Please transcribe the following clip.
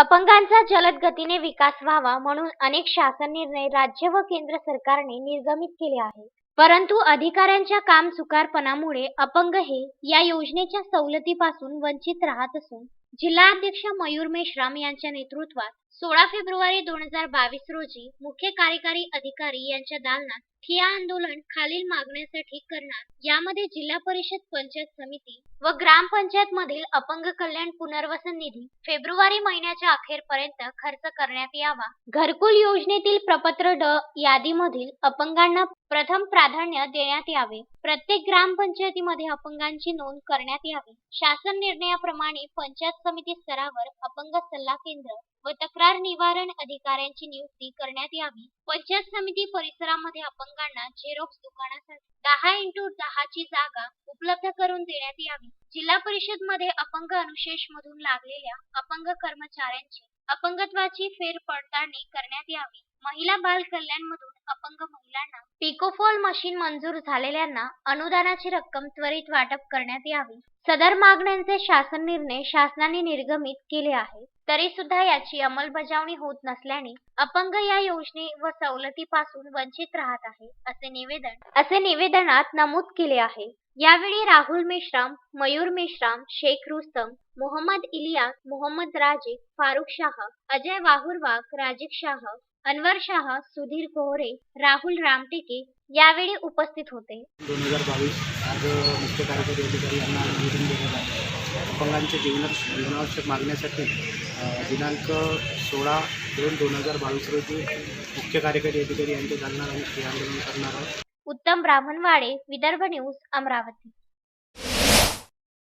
अपंगांचा जलद गतीने विकास व्हावा म्हणून अनेक शासन निर्णय राज्य व केंद्र सरकारने निर्गमित केले आहे परंतु अधिकाऱ्यांच्या काम सुकारपणामुळे अपंग हे या योजनेच्या सवलतीपासून वंचित राहत असून जिल्हाध्यक्ष मयूर मेश्राम यांच्या नेतृत्वात सोळा फेब्रुवारी दोन हजार बावीस रोजी मुख्य कार्यकारी अधिकारी यांच्या दालनात ठिया आंदोलन खालील मागण्यासाठी करणार. यामध्ये जिल्हा परिषद पंचायत समिती व ग्रामपंचायत मधील अपंग कल्याण पुनर्वसन निधी फेब्रुवारी महिन्याच्या अखेरपर्यंत खर्च करण्यात यावा. घरकुल योजनेतील प्रपत्र ड यादीमधील अपंगांना प्रथम प्राधान्य देण्यात यावे. प्रत्येक ग्रामपंचायतीमध्ये अपंगांची नोंद करण्यात यावी. शासन निर्णयाप्रमाणे पंचायत समिती स्तरावर अपंग सल्ला केंद्र व तक्रार निवारण अधिकाऱ्यांची नियुक्ती करण्यात यावी. पंचायत समिती परिसरामध्ये अपंगांना झेरॉक्स दुकानासाठी दहा इंटू दहाची जागा उपलब्ध करून देण्यात यावी. जिल्हा परिषदमध्ये अपंग अनुशेष मधून लागलेल्या अपंग कर्मचाऱ्यांची अपंगत्वाची फेरपडताळणी करण्यात यावी. महिला बाल कल्याण मधून अपंग महिलांना पिकोफॉल मशीन मंजूर झालेल्यांना अनुदानाची रक्कम त्वरित वाटप करण्यात यावी. सदर मागण्यांचे शासन निर्णय शासनाने निर्गमित केले आहे. तरी सुद्धा याची अंमलबजावणी होत नसल्याने अपंग या योजने व सवलतीपासून वंचित राहत आहे असे निवेदन असे निवेदनात नमूद केले आहे. यावेळी राहुल मेश्राम मयूर मेश्राम शेख रुस्तम मोहम्मद इलियास मोहम्मद राजे फारुख शाह अजय वाहुरवाग राजीक शाह अनवर शाह सुधीर कोहरे राहुल रामटेके यावेळी उपस्थित होते. दोन हजार बावीस आज मुख्य कार्यकारी अधिकारी यांना निवेदन दिलेलं आहे अपंगांच्या जीवनात जीवनावश्यक मागण्यासाठी दिनांक सोळा दोन दोन हजार बावीस रोजी मुख्य कार्यकारी अधिकारी यांच्या जालना आम्ही आंदोलन करणार आहोत. उत्तम ब्राह्मणवाडे विदर्भ न्यूज अमरावती.